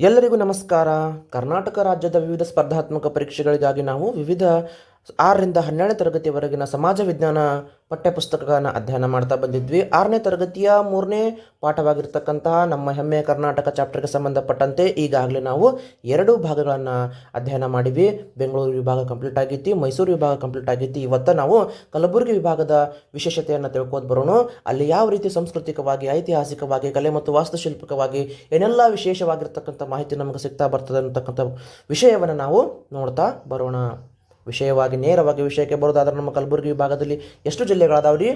ಎಲ್ಲರಿಗೂ ನಮಸ್ಕಾರ. ಕರ್ನಾಟಕ ರಾಜ್ಯದ ವಿವಿಧ ಸ್ಪರ್ಧಾತ್ಮಕ ಪರೀಕ್ಷೆಗಳಿಗಾಗಿ ನಾವು ವಿವಿಧ ಆರರಿಂದ ಹನ್ನೆರಡನೇ ತರಗತಿವರೆಗಿನ ಸಮಾಜ ವಿಜ್ಞಾನ ಪಠ್ಯಪುಸ್ತಕಗಳನ್ನು ಅಧ್ಯಯನ ಮಾಡ್ತಾ ಬಂದಿದ್ವಿ. ಆರನೇ ತರಗತಿಯ ಮೂರನೇ ಪಾಠವಾಗಿರ್ತಕ್ಕಂತಹ ನಮ್ಮ ಹೆಮ್ಮೆ ಕರ್ನಾಟಕ ಚಾಪ್ಟರ್ಗೆ ಸಂಬಂಧಪಟ್ಟಂತೆ ಈಗಾಗಲೇ ನಾವು ಎರಡು ಭಾಗಗಳನ್ನು ಅಧ್ಯಯನ ಮಾಡಿವಿ. ಬೆಂಗಳೂರು ವಿಭಾಗ ಕಂಪ್ಲೀಟ್ ಆಗೈತಿ, ಮೈಸೂರು ವಿಭಾಗ ಕಂಪ್ಲೀಟ್ ಆಗೈತಿ. ಇವತ್ತು ನಾವು ಕಲಬುರಗಿ ವಿಭಾಗದ ವಿಶೇಷತೆಯನ್ನು ತಿಳ್ಕೊಂಡು ಬರೋಣ. ಅಲ್ಲಿ ಯಾವ ರೀತಿ ಸಾಂಸ್ಕೃತಿಕವಾಗಿ, ಐತಿಹಾಸಿಕವಾಗಿ, ಕಲೆ ಮತ್ತು ವಾಸ್ತುಶಿಲ್ಪಕವಾಗಿ ಏನೆಲ್ಲ ವಿಶೇಷವಾಗಿರ್ತಕ್ಕಂಥ ಮಾಹಿತಿ ನಮಗೆ ಸಿಗ್ತಾ ಬರ್ತದೆ ಅಂತಕ್ಕಂಥ ವಿಷಯವನ್ನು ನಾವು ನೋಡ್ತಾ ಬರೋಣ. ವಿಷಯವಾಗಿ ನೇರವಾಗಿ ವಿಷಯಕ್ಕೆ ಬರೋದಾದ್ರೆ ನಮ್ಮ ಕಲಬುರಗಿ ವಿಭಾಗದಲ್ಲಿ ಎಷ್ಟು ಜಿಲ್ಲೆಗಳದಾವ್ರಿ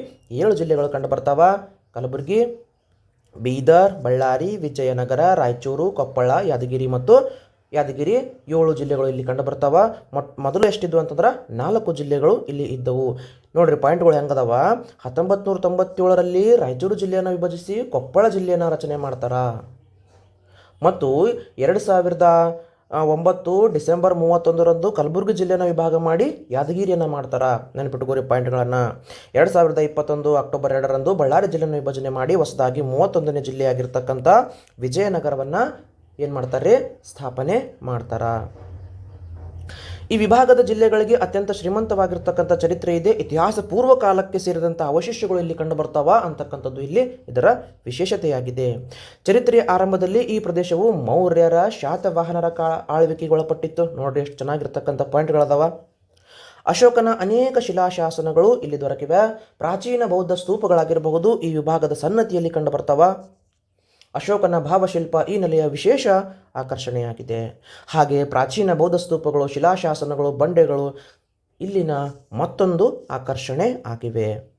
ಏಳು ಜಿಲ್ಲೆಗಳು ಕಂಡು ಬರ್ತಾವ ಕಲಬುರಗಿ, ಬೀದರ್, ಬಳ್ಳಾರಿ, ವಿಜಯನಗರ, ರಾಯಚೂರು, ಕೊಪ್ಪಳ, ಯಾದಗಿರಿ ಮತ್ತು ಯಾದಗಿರಿ ಏಳು ಜಿಲ್ಲೆಗಳು ಇಲ್ಲಿ ಕಂಡು ಬರ್ತಾವ ಮೊದಲು ಎಷ್ಟಿದ್ವು ಅಂತಂದ್ರೆ ನಾಲ್ಕು ಜಿಲ್ಲೆಗಳು ಇಲ್ಲಿ ಇದ್ದವು. ನೋಡ್ರಿ ಪಾಯಿಂಟ್ಗಳು ಹೆಂಗದವ? ಹತ್ತೊಂಬತ್ತು ನೂರ ತೊಂಬತ್ತೇಳರಲ್ಲಿ ರಾಯಚೂರು ಜಿಲ್ಲೆಯನ್ನು ವಿಭಜಿಸಿ ಕೊಪ್ಪಳ ಜಿಲ್ಲೆಯನ್ನು ರಚನೆ ಮಾಡ್ತಾರ? ಮತ್ತು ಎರಡು ಸಾವಿರದ ಒಂಬತ್ತು ಡಿಸೆಂಬರ್ ಮೂವತ್ತೊಂದರಂದು ಕಲಬುರಗಿ ಜಿಲ್ಲೆಯನ್ನು ವಿಭಾಗ ಮಾಡಿ ಯಾದಗಿರಿಯನ್ನು ಮಾಡ್ತಾರೆ? ನೆನಪಿಟ್ಟುಕೋರಿ ಪಾಯಿಂಟ್ಗಳನ್ನು. ಎರಡು ಸಾವಿರದ ಇಪ್ಪತ್ತೊಂದು ಅಕ್ಟೋಬರ್ ಎರಡರಂದು ಬಳ್ಳಾರಿ ಜಿಲ್ಲೆಯನ್ನು ವಿಭಜನೆ ಮಾಡಿ ಹೊಸದಾಗಿ ಮೂವತ್ತೊಂದನೇ ಜಿಲ್ಲೆಯಾಗಿರ್ತಕ್ಕಂಥ ವಿಜಯನಗರವನ್ನು ಏನು ಮಾಡ್ತಾರೆ? ಸ್ಥಾಪನೆ ಮಾಡ್ತಾರ? ಈ ವಿಭಾಗದ ಜಿಲ್ಲೆಗಳಿಗೆ ಅತ್ಯಂತ ಶ್ರೀಮಂತವಾಗಿರ್ತಕ್ಕಂಥ ಚರಿತ್ರೆ ಇದೆ. ಇತಿಹಾಸ ಪೂರ್ವ ಕಾಲಕ್ಕೆ ಸೇರಿದಂಥ ಅವಶೇಷಗಳು ಇಲ್ಲಿ ಕಂಡು ಬರ್ತಾವ ಅಂತಕ್ಕಂಥದ್ದು ಇಲ್ಲಿ ಇದರ ವಿಶೇಷತೆಯಾಗಿದೆ. ಚರಿತ್ರೆಯ ಆರಂಭದಲ್ಲಿ ಈ ಪ್ರದೇಶವು ಮೌರ್ಯರ ಶಾತವಾಹನರ ಕಾ ಆಳ್ವಿಕೆಗೆ ಒಳಪಟ್ಟಿತ್ತು ನೋಡ್ರಿ ಎಷ್ಟು ಚೆನ್ನಾಗಿರ್ತಕ್ಕಂಥ ಪಾಯಿಂಟ್ಗಳದಾವ. ಅಶೋಕನ ಅನೇಕ ಶಿಲಾಶಾಸನಗಳು ಇಲ್ಲಿ ದೊರಕಿವೆ. ಪ್ರಾಚೀನ ಬೌದ್ಧ ಸ್ತೂಪಗಳಾಗಿರಬಹುದು. ಈ ವಿಭಾಗದ ಸನ್ನತಿಯಲ್ಲಿ ಕಂಡು ಬರ್ತಾವ. ಅಶೋಕನ ಭಾವಶಿಲ್ಪ ಈ ನೆಲೆಯ ವಿಶೇಷ ಆಕರ್ಷಣೆಯಾಗಿದೆ. ಹಾಗೆ ಪ್ರಾಚೀನ ಬೌದ್ಧ ಸ್ತೂಪಗಳು ಶಿಲಾಶಾಸನಗಳು, ಬಂಡೆಗಳು ಇಲ್ಲಿನ ಮತ್ತೊಂದು ಆಕರ್ಷಣೆ ಆಗಿವೆ.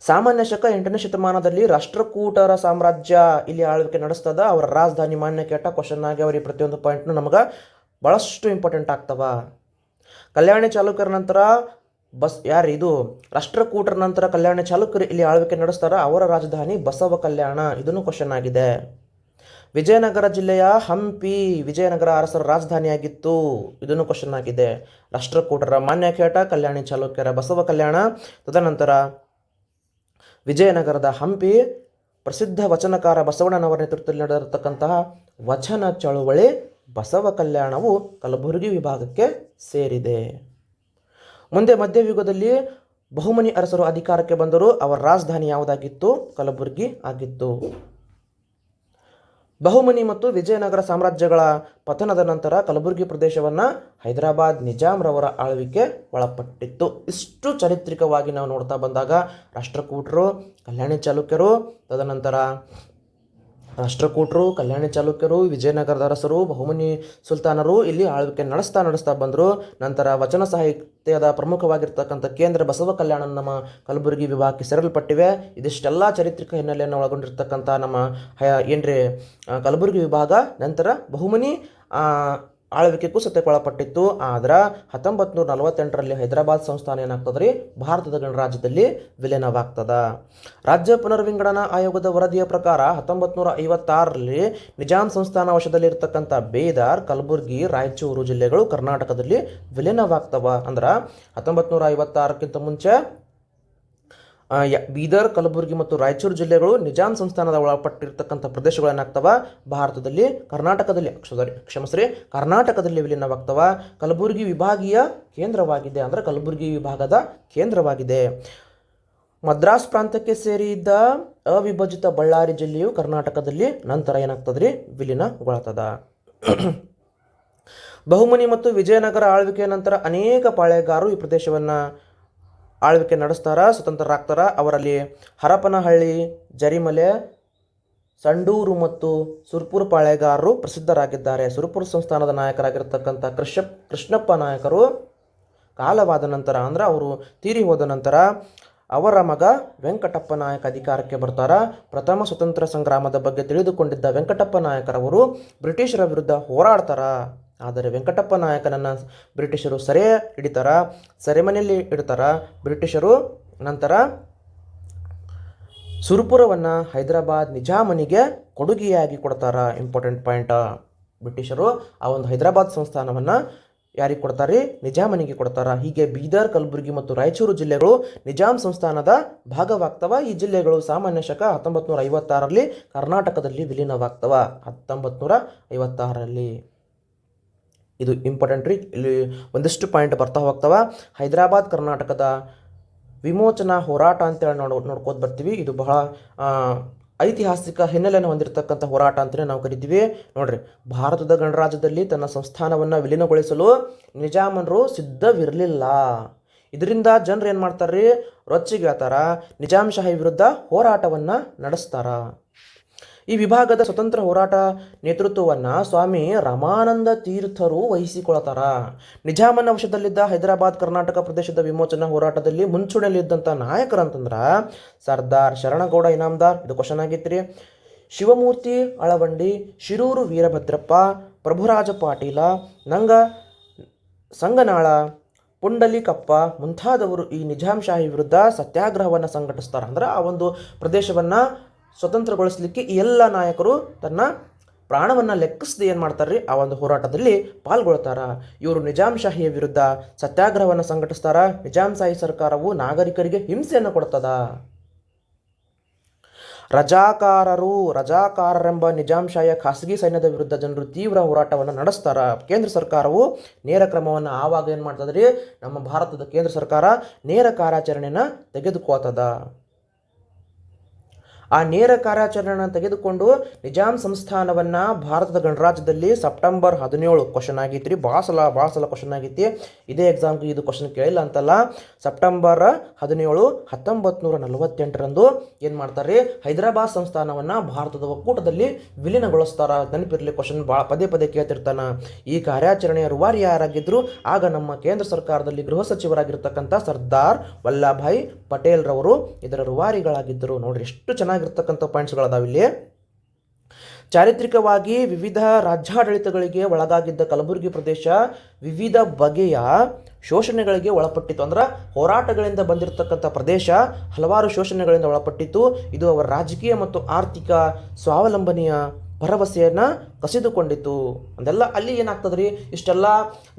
ಸಾಮಾನ್ಯ ಶಕ ಎಂಟನೇ ಶತಮಾನದಲ್ಲಿ ರಾಷ್ಟ್ರಕೂಟರ ಸಾಮ್ರಾಜ್ಯ ಇಲ್ಲಿ ಆಳ್ವಿಕೆ ನಡೆಸ್ತದ. ಅವರ ರಾಜಧಾನಿ ಮಾನ್ಯ ಕೇಟ ಕ್ವಶನ್ ಆಗಿ ಅವರಿಗೆ ಪ್ರತಿಯೊಂದು ಪಾಯಿಂಟ್ನು ನಮಗೆ ಭಾಳಷ್ಟು ಇಂಪಾರ್ಟೆಂಟ್ ಆಗ್ತವ. ಕಲ್ಯಾಣಿ ಚಾಲುಕ್ಯರ ನಂತರ ಬಸ್ ಯಾರು ಇದು? ರಾಷ್ಟ್ರಕೂಟರ ನಂತರ ಕಲ್ಯಾಣ ಚಾಲುಕ್ಯರು ಇಲ್ಲಿ ಆಳ್ವಿಕೆ ನಡೆಸ್ತಾರ. ಅವರ ರಾಜಧಾನಿ ಬಸವ ಕಲ್ಯಾಣ. ಇದನ್ನು ಕ್ವಶನ್ ಆಗಿದೆ. ವಿಜಯನಗರ ಜಿಲ್ಲೆಯ ಹಂಪಿ ವಿಜಯನಗರ ಅರಸರ ರಾಜಧಾನಿಯಾಗಿತ್ತು. ಇದನ್ನು ಕ್ವಶನ್ ಆಗಿದೆ. ರಾಷ್ಟ್ರಕೂಟರ ಮಾನ್ಯ ಕೇಟ, ಕಲ್ಯಾಣಿ ಚಾಲುಕ್ಯರ ಬಸವ ಕಲ್ಯಾಣ. ತದನಂತರ ವಿಜಯನಗರದ ಹಂಪಿ ಪ್ರಸಿದ್ಧ ವಚನಕಾರ ಬಸವಣ್ಣನವರ ನೇತೃತ್ವದಲ್ಲಿ ನಡೆದಿರತಕ್ಕಂತಹ ವಚನ ಚಳುವಳಿ ಬಸವ ಕಲ್ಯಾಣವು ಕಲಬುರಗಿ ವಿಭಾಗಕ್ಕೆ ಸೇರಿದೆ. ಮುಂದೆ ಮಧ್ಯಯುಗದಲ್ಲಿ ಬಹುಮನಿ ಅರಸರು ಅಧಿಕಾರಕ್ಕೆ ಬಂದರು ಅವರ ರಾಜಧಾನಿ ಯಾವುದಾಗಿತ್ತು? ಕಲಬುರಗಿ ಆಗಿತ್ತು. ಬಹುಮನಿ ಮತ್ತು ವಿಜಯನಗರ ಸಾಮ್ರಾಜ್ಯಗಳ ಪತನದ ನಂತರ ಕಲಬುರಗಿ ಪ್ರದೇಶವನ್ನು ಹೈದರಾಬಾದ್ ನಿಜಾಮ್ರವರ ಆಳ್ವಿಕೆ ಒಳಪಟ್ಟಿತ್ತು. ಇಷ್ಟು ಚಾರಿತ್ರಿಕವಾಗಿ ನಾವು ನೋಡ್ತಾ ಬಂದಾಗ ರಾಷ್ಟ್ರಕೂಟರು, ಕಲ್ಯಾಣಿ ಚಾಲುಕ್ಯರು, ತದನಂತರ ರಾಷ್ಟ್ರಕೂಟರು, ಕಲ್ಯಾಣಿ ಚಾಲುಕ್ಯರು ವಿಜಯನಗರದ ಅರಸರು ಬಹುಮನಿ ಸುಲ್ತಾನರು ಇಲ್ಲಿ ಆಳ್ವಿಕೆ ನಡೆಸ್ತಾ ನಡೆಸ್ತಾ ಬಂದರು. ನಂತರ ವಚನ ಸಾಹಿತ್ಯದ ಪ್ರಮುಖವಾಗಿರ್ತಕ್ಕಂಥ ಕೇಂದ್ರ ಬಸವ ಕಲ್ಯಾಣ ನಮ್ಮ ಕಲಬುರಗಿ ವಿಭಾಗಕ್ಕೆ ಸೇರಲ್ಪಟ್ಟಿವೆ. ಇದಿಷ್ಟೆಲ್ಲ ಚಾರಿತ್ರಿಕ ಹಿನ್ನೆಲೆಯನ್ನು ಒಳಗೊಂಡಿರ್ತಕ್ಕಂಥ ನಮ್ಮ ಏನ್ರಿ ಕಲಬುರಗಿ ವಿಭಾಗ. ನಂತರ ಬಹುಮನಿ ಆಳ್ವಿಕೆಗೂ ಸತ್ಯಕ್ಕೆ ಆದ್ರೆ ಹತ್ತೊಂಬತ್ತು ನೂರ ನಲವತ್ತೆಂಟರಲ್ಲಿ ಹೈದರಾಬಾದ್ ಸಂಸ್ಥಾನ ಏನಾಗ್ತದೆ ರೀ ಭಾರತದ ಗಣರಾಜ್ಯದಲ್ಲಿ ವಿಲೀನವಾಗ್ತದ. ರಾಜ್ಯ ಪುನರ್ವಿಂಗಡನ ಆಯೋಗದ ವರದಿಯ ಪ್ರಕಾರ ಹತ್ತೊಂಬತ್ತು ನೂರ ಐವತ್ತಾರರಲ್ಲಿ ನಿಜಾಂ ಸಂಸ್ಥಾನ ವಶದಲ್ಲಿರ್ತಕ್ಕಂಥ ಬೇದಾರ್, ಕಲಬುರ್ಗಿ, ರಾಯಚೂರು ಜಿಲ್ಲೆಗಳು ಕರ್ನಾಟಕದಲ್ಲಿ ವಿಲೀನವಾಗ್ತವ. ಅಂದ್ರೆ ಹತ್ತೊಂಬತ್ತು ನೂರ ಐವತ್ತಾರಕ್ಕಿಂತ ಮುಂಚೆ ಬೀದರ್, ಕಲಬುರಗಿ ಮತ್ತು ರಾಯಚೂರು ಜಿಲ್ಲೆಗಳು ನಿಜಾಂ ಸಂಸ್ಥಾನದ ಒಳಪಟ್ಟಿರ್ತಕ್ಕಂಥ ಪ್ರದೇಶಗಳು ಏನಾಗ್ತವ ಭಾರತದಲ್ಲಿ, ಕರ್ನಾಟಕದಲ್ಲಿ ಸಾರಿ ಕರ್ನಾಟಕದಲ್ಲಿ ವಿಲೀನವಾಗ್ತವ. ಕಲಬುರಗಿ ವಿಭಾಗೀಯ ಕೇಂದ್ರವಾಗಿದೆ ಅಂದರೆ ಕಲಬುರಗಿ ವಿಭಾಗದ ಕೇಂದ್ರವಾಗಿದೆ. ಮದ್ರಾಸ್ ಪ್ರಾಂತ್ಯಕ್ಕೆ ಸೇರಿದ್ದ ಅವಿಭಜಿತ ಬಳ್ಳಾರಿ ಜಿಲ್ಲೆಯು ಕರ್ನಾಟಕದಲ್ಲಿ ನಂತರ ಏನಾಗ್ತದ್ರಿ? ವಿಲೀನಗೊಳ್ತದ. ಬಹುಮನಿ ಮತ್ತು ವಿಜಯನಗರ ಆಳ್ವಿಕೆಯ ನಂತರ ಅನೇಕ ಪಾಳೆಗಾರರು ಈ ಪ್ರದೇಶವನ್ನು ಆಳ್ವಿಕೆ ನಡೆಸ್ತಾರ, ಸ್ವತಂತ್ರರಾಗ್ತಾರ. ಅವರಲ್ಲಿ ಹರಪನಹಳ್ಳಿ, ಜರಿಮಲೆ, ಸಂಡೂರು ಮತ್ತು ಸುರ್ಪುರ ಪಾಳೆಗಾರರು ಪ್ರಸಿದ್ಧರಾಗಿದ್ದಾರೆ. ಸುರ್ಪುರ ಸಂಸ್ಥಾನದ ನಾಯಕರಾಗಿರ್ತಕ್ಕಂಥ ಕೃಷ್ಣ ಕೃಷ್ಣಪ್ಪ ನಾಯಕರು ಕಾಲವಾದ ನಂತರ, ಅಂದ್ರೆ ಅವರು ತೀರಿ ಹೋದ ನಂತರ ಅವರ ಮಗ ವೆಂಕಟಪ್ಪ ನಾಯಕ ಅಧಿಕಾರಕ್ಕೆ ಬರ್ತಾರ. ಪ್ರಥಮ ಸ್ವತಂತ್ರ ಸಂಗ್ರಾಮದ ಬಗ್ಗೆ ತಿಳಿದುಕೊಂಡಿದ್ದ ವೆಂಕಟಪ್ಪ ನಾಯಕರವರು ಬ್ರಿಟಿಷರ ವಿರುದ್ಧ ಹೋರಾಡ್ತಾರ. ಆದರೆ ವೆಂಕಟಪ್ಪ ನಾಯಕನನ್ನು ಬ್ರಿಟಿಷರು ಸೆರೆ ಹಿಡಿತಾರ, ಸೆರೆಮನೆಯಲ್ಲಿ ಇಡ್ತಾರ. ಬ್ರಿಟಿಷರು ನಂತರ ಸುರ್ಪುರವನ್ನು ಹೈದರಾಬಾದ್ ನಿಜಾಮನಿಗೆ ಕೊಡುಗೆಯಾಗಿ ಕೊಡ್ತಾರ. Important point. ಬ್ರಿಟಿಷರು ಆ ಒಂದು ಹೈದರಾಬಾದ್ ಸಂಸ್ಥಾನವನ್ನು ಯಾರಿಗೆ ಕೊಡ್ತಾರೆ? ನಿಜಾಮನಿಗೆ ಕೊಡ್ತಾರ. ಹೀಗೆ ಬೀದರ್, ಕಲಬುರಗಿ ಮತ್ತು ರಾಯಚೂರು ಜಿಲ್ಲೆಗಳು ನಿಜಾಮ್ ಸಂಸ್ಥಾನದ ಭಾಗವಾಗ್ತವ. ಈ ಜಿಲ್ಲೆಗಳು ಸಾಮಾನ್ಯ ಶಕ ಹತ್ತೊಂಬತ್ತು ನೂರ ಕರ್ನಾಟಕದಲ್ಲಿ ವಿಲೀನವಾಗ್ತವ. ಹತ್ತೊಂಬತ್ತು ನೂರ ಐವತ್ತಾರರಲ್ಲಿ ಇದು ಇಂಪಾರ್ಟೆಂಟ್ ರೀ. ಇಲ್ಲಿ ಒಂದಿಷ್ಟು ಪಾಯಿಂಟ್ ಬರ್ತಾ ಹೋಗ್ತಾವ. ಹೈದರಾಬಾದ್, ಕರ್ನಾಟಕದ ವಿಮೋಚನಾ ಹೋರಾಟ ಅಂತೇಳಿ ನೋಡ್, ನೋಡ್ಕೋತ ಬರ್ತೀವಿ. ಇದು ಬಹಳ ಐತಿಹಾಸಿಕ ಹಿನ್ನೆಲೆಯನ್ನು ಹೊಂದಿರತಕ್ಕಂಥ ಹೋರಾಟ ಅಂತಲೇ ನಾವು ಕರಿತೀವಿ. ನೋಡ್ರಿ, ಭಾರತದ ಗಣರಾಜ್ಯದಲ್ಲಿ ತನ್ನ ಸಂಸ್ಥಾನವನ್ನು ವಿಲೀನಗೊಳಿಸಲು ನಿಜಾಮನರು ಸಿದ್ಧವಿರಲಿಲ್ಲ. ಇದರಿಂದ ಜನರು ಏನು ಮಾಡ್ತಾರ್ರಿ? ರೊಚ್ಚಿಗೆ ಹೇಳ್ತಾರ ನಿಜಾಂಶಾಹಿ ವಿರುದ್ಧ ಹೋರಾಟವನ್ನು ನಡೆಸ್ತಾರ. ಈ ವಿಭಾಗದ ಸ್ವತಂತ್ರ ಹೋರಾಟ ನೇತೃತ್ವವನ್ನು ಸ್ವಾಮಿ ರಮಾನಂದ ತೀರ್ಥರು ವಹಿಸಿಕೊಳ್ತಾರ. ನಿಜಾಮನ ವಶದಲ್ಲಿದ್ದ ಹೈದರಾಬಾದ್ ಕರ್ನಾಟಕ ಪ್ರದೇಶದ ವಿಮೋಚನಾ ಹೋರಾಟದಲ್ಲಿ ಮುಂಚೂಣಿಯಲ್ಲಿದ್ದಂಥ ನಾಯಕರಂತಂದ್ರೆ ಸರ್ದಾರ್ ಶರಣಗೌಡ ಇನಾಮದಾರ್, ಇದು ಕ್ವಶನ್ ಆಗಿತ್ರಿ. ಶಿವಮೂರ್ತಿ ಅಳವಂಡಿ, ಶಿರೂರು ವೀರಭದ್ರಪ್ಪ, ಪ್ರಭುರಾಜ ಪಾಟೀಲ, ನಂಗ ಸಂಗನಾಳ, ಪುಂಡಲಿಕಪ್ಪ ಮುಂತಾದವರು ಈ ನಿಜಾಂಶಾಹಿ ವಿರುದ್ಧ ಸತ್ಯಾಗ್ರಹವನ್ನು ಸಂಘಟಿಸ್ತಾರೆ. ಅಂದ್ರೆ ಆ ಒಂದು ಪ್ರದೇಶವನ್ನು ಸ್ವತಂತ್ರಗೊಳಿಸಲಿಕ್ಕೆ ಈ ಎಲ್ಲ ನಾಯಕರು ತನ್ನ ಪ್ರಾಣವನ್ನು ಲೆಕ್ಕಿಸದೆ ಏನು ಮಾಡ್ತಾರೆ ಆ ಒಂದು ಹೋರಾಟದಲ್ಲಿ ಪಾಲ್ಗೊಳ್ತಾರ. ಇವರು ನಿಜಾಂಶಾಹಿಯ ವಿರುದ್ಧ ಸತ್ಯಾಗ್ರಹವನ್ನು ಸಂಘಟಿಸ್ತಾರ. ನಿಜಾಂಶಾಹಿ ಸರ್ಕಾರವು ನಾಗರಿಕರಿಗೆ ಹಿಂಸೆಯನ್ನು ಕೊಡ್ತದ. ರಜಾಕಾರರು, ರಜಾಕಾರರೆಂಬ ನಿಜಾಂಶಾಹಿಯ ಖಾಸಗಿ ಸೈನ್ಯದ ವಿರುದ್ಧ ಜನರು ತೀವ್ರ ಹೋರಾಟವನ್ನು ನಡೆಸ್ತಾರ. ಕೇಂದ್ರ ಸರ್ಕಾರವು ನೇರ ಕ್ರಮವನ್ನು ಆವಾಗ ಏನು ಮಾಡ್ತದ್ರಿ? ನಮ್ಮ ಭಾರತದ ಕೇಂದ್ರ ಸರ್ಕಾರ ನೇರ ಕಾರ್ಯಾಚರಣೆಯನ್ನು ತೆಗೆದುಕೋತದ ಆ ನೇರ ಕಾರ್ಯಾಚರಣೆಯನ್ನು ತೆಗೆದುಕೊಂಡು ನಿಜಾಮ್ ಸಂಸ್ಥಾನವನ್ನು ಭಾರತದ ಗಣರಾಜ್ಯದಲ್ಲಿ ಸೆಪ್ಟೆಂಬರ್ ಹದಿನೇಳು ಕ್ವಶನ್ ರೀ ಭಾಳ ಸಲ ಭಾಳ ಸಲ ಕ್ವಶನ್ ಆಗೈತಿ ಇದೇ ಎಕ್ಸಾಮ್ಗೆ ಇದು ಕ್ವಶನ್ ಕೇಳಿಲ್ಲ ಅಂತಲ್ಲ. ಸೆಪ್ಟೆಂಬರ್ ಹದಿನೇಳು ಹತ್ತೊಂಬತ್ತು ನೂರ ನಲವತ್ತೆಂಟರಂದು ಏನು ಮಾಡ್ತಾರೆ ಹೈದರಾಬಾದ್ ಸಂಸ್ಥಾನವನ್ನು ಭಾರತದ ಒಕ್ಕೂಟದಲ್ಲಿ ವಿಲೀನಗೊಳಿಸ್ತಾರ. ನೆನಪಿರಲಿ ಕ್ವಶನ್ ಭಾಳ ಪದೇ ಪದೇ ಕೇಳ್ತಿರ್ತಾನ. ಈ ಕಾರ್ಯಾಚರಣೆಯ ರೂವಾರಿ ಯಾರಾಗಿದ್ರು? ಆಗ ನಮ್ಮ ಕೇಂದ್ರ ಸರ್ಕಾರದಲ್ಲಿ ಗೃಹ ಸಚಿವರಾಗಿರ್ತಕ್ಕಂಥ ಸರ್ದಾರ್ ವಲ್ಲಭಾಯ್ ಪಟೇಲ್ರವರು ಇದರ ರೂವಾರಿಗಳಾಗಿದ್ದರು. ನೋಡ್ರಿ, ಎಷ್ಟು ಚೆನ್ನಾಗಿರ್ತಕ್ಕಂಥ ಪಾಯಿಂಟ್ಸ್ಗಳದಾವ ಇಲ್ಲಿ ಚಾರಿತ್ರಿಕವಾಗಿ ವಿವಿಧ ರಾಜ್ಯಾಡಳಿತಗಳಿಗೆ ಒಳಗಾಗಿದ್ದ ಕಲಬುರಗಿ ಪ್ರದೇಶ ವಿವಿಧ ಬಗೆಯ ಶೋಷಣೆಗಳಿಗೆ ಒಳಪಟ್ಟಿತ್ತು. ಅಂದ್ರೆ ಹೋರಾಟಗಳಿಂದ ಬಂದಿರತಕ್ಕಂಥ ಪ್ರದೇಶ ಹಲವಾರು ಶೋಷಣೆಗಳಿಂದ ಒಳಪಟ್ಟಿತ್ತು. ಇದು ಅವರ ರಾಜಕೀಯ ಮತ್ತು ಆರ್ಥಿಕ ಸ್ವಾವಲಂಬನೆಯ ಭರವಸೆಯನ್ನು ಕಸಿದುಕೊಂಡಿತ್ತು. ಅದೆಲ್ಲ ಅಲ್ಲಿ ಏನಾಗ್ತದ್ರಿ? ಇಷ್ಟೆಲ್ಲ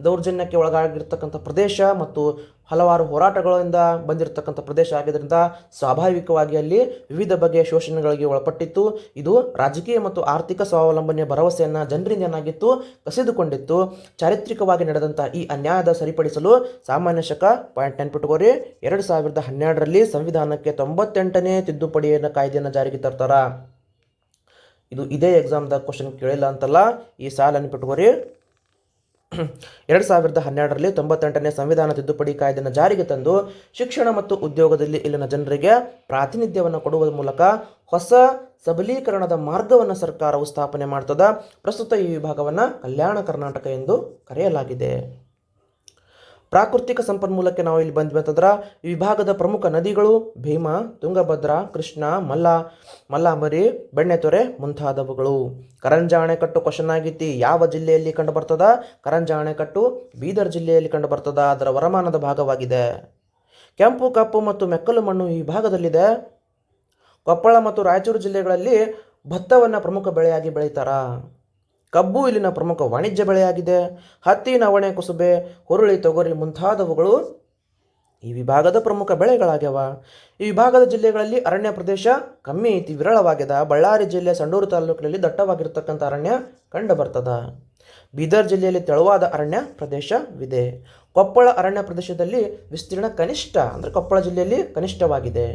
ದೌರ್ಜನ್ಯಕ್ಕೆ ಒಳಗಾಗಿರ್ತಕ್ಕಂಥ ಪ್ರದೇಶ ಮತ್ತು ಹಲವಾರು ಹೋರಾಟಗಳಿಂದ ಬಂದಿರತಕ್ಕಂಥ ಪ್ರದೇಶ ಆಗಿದ್ದರಿಂದ ಸ್ವಾಭಾವಿಕವಾಗಿ ಅಲ್ಲಿ ವಿವಿಧ ಬಗೆಯ ಶೋಷಣೆಗಳಿಗೆ ಒಳಪಟ್ಟಿತ್ತು. ಇದು ರಾಜಕೀಯ ಮತ್ತು ಆರ್ಥಿಕ ಸ್ವಾವಲಂಬನೆಯ ಭರವಸೆಯನ್ನು ಜನರಿಂದ ಏನಾಗಿತ್ತು ಕಸಿದುಕೊಂಡಿತ್ತು. ಚಾರಿತ್ರಿಕವಾಗಿ ನಡೆದಂಥ ಈ ಅನ್ಯಾಯದ ಸರಿಪಡಿಸಲು ಸಾಮಾನ್ಯ ಶಕ ಪಾಯಿಂಟ್ ನೆನ್ಪಿಟ್ಕೋರಿ ಎರಡು ಸಾವಿರದ ಹನ್ನೆರಡರಲ್ಲಿ ಸಂವಿಧಾನಕ್ಕೆ ತೊಂಬತ್ತೆಂಟನೇ ತಿದ್ದುಪಡಿಯನ್ನು ಕಾಯ್ದೆಯನ್ನು ಜಾರಿಗೆ ತರ್ತಾರ. ಇದು ಇದೇ ಎಕ್ಸಾಮ್ದಾಗ ಕ್ವಶನ್ ಕೇಳಿಲ್ಲ ಅಂತಲ್ಲ, ಈ ಸಾಲ ನೆನ್ಪಿಟ್ಕೋರಿ ಎರಡು ಸಾವಿರದ ಹನ್ನೆರಡರಲ್ಲಿ ತೊಂಬತ್ತೆಂಟನೇ ಸಂವಿಧಾನ ತಿದ್ದುಪಡಿ ಕಾಯ್ದೆಯನ್ನು ಜಾರಿಗೆ ತಂದು ಶಿಕ್ಷಣ ಮತ್ತು ಉದ್ಯೋಗದಲ್ಲಿ ಇಲ್ಲಿನ ಜನರಿಗೆ ಪ್ರಾತಿನಿಧ್ಯವನ್ನು ಕೊಡುವ ಮೂಲಕ ಹೊಸ ಸಬಲೀಕರಣದ ಮಾರ್ಗವನ್ನು ಸರ್ಕಾರವು ಸ್ಥಾಪನೆ ಮಾಡ್ತದ. ಪ್ರಸ್ತುತ ಈ ವಿಭಾಗವನ್ನು ಕಲ್ಯಾಣ ಕರ್ನಾಟಕ ಎಂದು ಕರೆಯಲಾಗಿದೆ. ಪ್ರಾಕೃತಿಕ ಸಂಪನ್ಮೂಲಕ್ಕೆ ನಾವು ಇಲ್ಲಿ ಬಂದ್ವಿ ಅಂತಂದ್ರೆ ವಿಭಾಗದ ಪ್ರಮುಖ ನದಿಗಳು ಭೀಮಾ, ತುಂಗಭದ್ರಾ, ಕೃಷ್ಣ, ಮಲ್ಲ, ಮಲ್ಲಾಮರಿ, ಬೆಣ್ಣೆತೊರೆ ಮುಂತಾದವುಗಳು. ಕರಂಜ ಅಣೆಕಟ್ಟು ಕ್ವಶನ್ ಆಗೈತಿ. ಯಾವ ಜಿಲ್ಲೆಯಲ್ಲಿ ಕಂಡು ಬರ್ತದ ಕರಂಜ ಅಣೆಕಟ್ಟು ಬೀದರ್ ಜಿಲ್ಲೆಯಲ್ಲಿ ಕಂಡು ಬರ್ತದ ಅದರ ವರಮಾನದ ಭಾಗವಾಗಿದೆ. ಕೆಂಪು, ಕಪ್ಪು ಮತ್ತು ಮೆಕ್ಕಲು ಮಣ್ಣು ಈ ಭಾಗದಲ್ಲಿದೆ ಕೊಪ್ಪಳ ಮತ್ತು ರಾಯಚೂರು ಜಿಲ್ಲೆಗಳಲ್ಲಿ ಭತ್ತವನ್ನು ಪ್ರಮುಖ ಬೆಳೆಯಾಗಿ ಬೆಳೀತಾರ. ಕಬ್ಬು ಇಲ್ಲಿನ ಪ್ರಮುಖ ವಾಣಿಜ್ಯ ಬೆಳೆಯಾಗಿದೆ. ಹತ್ತಿ ನವಣೆ ಕುಸುಬೆ, ಹುರುಳಿ, ತೊಗರಿ ಮುಂತಾದವುಗಳು ಈ ವಿಭಾಗದ ಪ್ರಮುಖ ಬೆಳೆಗಳಾಗ್ಯವ. ಈ ವಿಭಾಗದ ಜಿಲ್ಲೆಗಳಲ್ಲಿ ಅರಣ್ಯ ಪ್ರದೇಶ ಕಮ್ಮಿ ಐತಿ ವಿರಳವಾಗ್ಯದ ಬಳ್ಳಾರಿ ಜಿಲ್ಲೆ ಸಂಡೂರು ತಾಲೂಕಿನಲ್ಲಿ ದಟ್ಟವಾಗಿರ್ತಕ್ಕಂಥ ಅರಣ್ಯ ಕಂಡು ಬರ್ತದ ಬೀದರ್ ಜಿಲ್ಲೆಯಲ್ಲಿ ತೆಳುವಾದ ಅರಣ್ಯ ಪ್ರದೇಶವಿದೆ. ಕೊಪ್ಪಳ ಅರಣ್ಯ ಪ್ರದೇಶದಲ್ಲಿ ವಿಸ್ತೀರ್ಣ ಕನಿಷ್ಠ, ಅಂದರೆ ಕೊಪ್ಪಳ ಜಿಲ್ಲೆಯಲ್ಲಿ ಕನಿಷ್ಠವಾಗಿದೆ.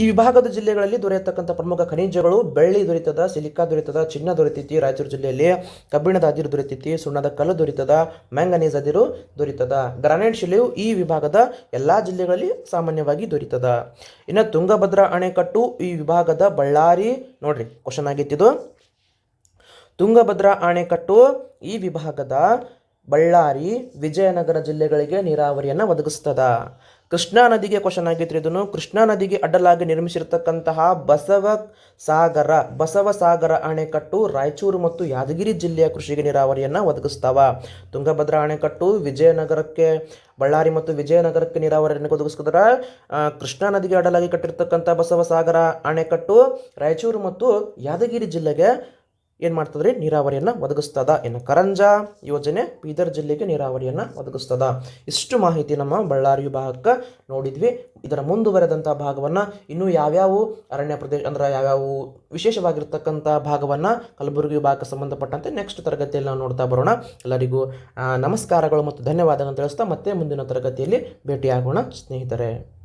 ಈ ವಿಭಾಗದ ಜಿಲ್ಲೆಗಳಲ್ಲಿ ದೊರೆಯತಕ್ಕಂಥ ಪ್ರಮುಖ ಖನಿಜಗಳು, ಬೆಳ್ಳಿ ದೊರೆತದ, ಸಿಲಿಕಾ ದೊರೆತದ, ಚಿನ್ನ ದೊರೆತೈತಿ, ರಾಯಚೂರು ಜಿಲ್ಲೆಯಲ್ಲಿ ಕಬ್ಬಿಣದ ಅದಿರು ದೊರೆತೈತಿ, ಸುಣ್ಣದ ಕಲ್ಲು ದೊರೆತದ, ಮ್ಯಾಂಗನೀಸ್ ಅದಿರು ದೊರೆತದ. ಗ್ರಾನೈಟ್ ಶಿಲೆಯು ಈ ವಿಭಾಗದ ಎಲ್ಲ ಜಿಲ್ಲೆಗಳಲ್ಲಿ ಸಾಮಾನ್ಯವಾಗಿ ದೊರೆತದ. ಇನ್ನು ತುಂಗಭದ್ರಾ ಅಣೆಕಟ್ಟು ಈ ವಿಭಾಗದ ಬಳ್ಳಾರಿ, ನೋಡ್ರಿ ಕ್ವಶನ್ ಆಗಿತ್ತಿದು. ತುಂಗಭದ್ರಾ ಅಣೆಕಟ್ಟು ಈ ವಿಭಾಗದ ಬಳ್ಳಾರಿ, ವಿಜಯನಗರ ಜಿಲ್ಲೆಗಳಿಗೆ ನೀರಾವರಿಯನ್ನು ಒದಗಿಸ್ತದ. ಕೃಷ್ಣಾ ನದಿಗೆ ಕ್ವಶನ್ ಆಗಿತ್ತು. ಇದನ್ನು ಕೃಷ್ಣಾ ನದಿಗೆ ಅಡ್ಡಲಾಗಿ ನಿರ್ಮಿಸಿರ್ತಕ್ಕಂತಹ ಬಸವ ಸಾಗರ ಬಸವ ಸಾಗರ ಅಣೆಕಟ್ಟು ರಾಯಚೂರು ಮತ್ತು ಯಾದಗಿರಿ ಜಿಲ್ಲೆಯ ಕೃಷಿಗೆ ನೀರಾವರಿಯನ್ನು ಒದಗಿಸ್ತಾವ ತುಂಗಭದ್ರಾ ಅಣೆಕಟ್ಟು ವಿಜಯನಗರಕ್ಕೆ, ಬಳ್ಳಾರಿ ಮತ್ತು ವಿಜಯನಗರಕ್ಕೆ ನೀರಾವರಿಯನ್ನು ಒದಗಿಸ್ಕೋದ್ರ ಕೃಷ್ಣಾ ನದಿಗೆ ಅಡ್ಡಲಾಗಿ ಕಟ್ಟಿರ್ತಕ್ಕಂಥ ಬಸವ ಸಾಗರ ಅಣೆಕಟ್ಟು ರಾಯಚೂರು ಮತ್ತು ಯಾದಗಿರಿ ಜಿಲ್ಲೆಗೆ ಏನು ರೀ ನೀರಾವರಿಯನ್ನು ಒದಗಿಸ್ತದ ಇನ್ನು ಕರಂಜಾ ಯೋಜನೆ ಬೀದರ್ ಜಿಲ್ಲೆಗೆ ನೀರಾವರಿಯನ್ನು ಒದಗಿಸ್ತದ. ಇಷ್ಟು ಮಾಹಿತಿ ನಮ್ಮ ಬಳ್ಳಾರಿ ವಿಭಾಗಕ್ಕೆ ನೋಡಿದ್ವಿ. ಇದರ ಮುಂದುವರೆದಂಥ ಭಾಗವನ್ನು ಇನ್ನೂ ಯಾವ್ಯಾವ ಅರಣ್ಯ ಪ್ರದೇಶ ಅಂದ್ರೆ ಯಾವ್ಯಾವ ವಿಶೇಷವಾಗಿರ್ತಕ್ಕಂಥ ಭಾಗವನ್ನು ಕಲಬುರಗಿ ವಿಭಾಗಕ್ಕೆ ಸಂಬಂಧಪಟ್ಟಂತೆ ನೆಕ್ಸ್ಟ್ ತರಗತಿಯಲ್ಲಿ ನಾವು ನೋಡ್ತಾ ಬರೋಣ. ಎಲ್ಲರಿಗೂ ನಮಸ್ಕಾರಗಳು ಮತ್ತು ಧನ್ಯವಾದಗಳನ್ನು ತಿಳಿಸ್ತಾ ಮತ್ತೆ ಮುಂದಿನ ತರಗತಿಯಲ್ಲಿ ಭೇಟಿಯಾಗೋಣ. ಸ್ನೇಹಿತರೆ.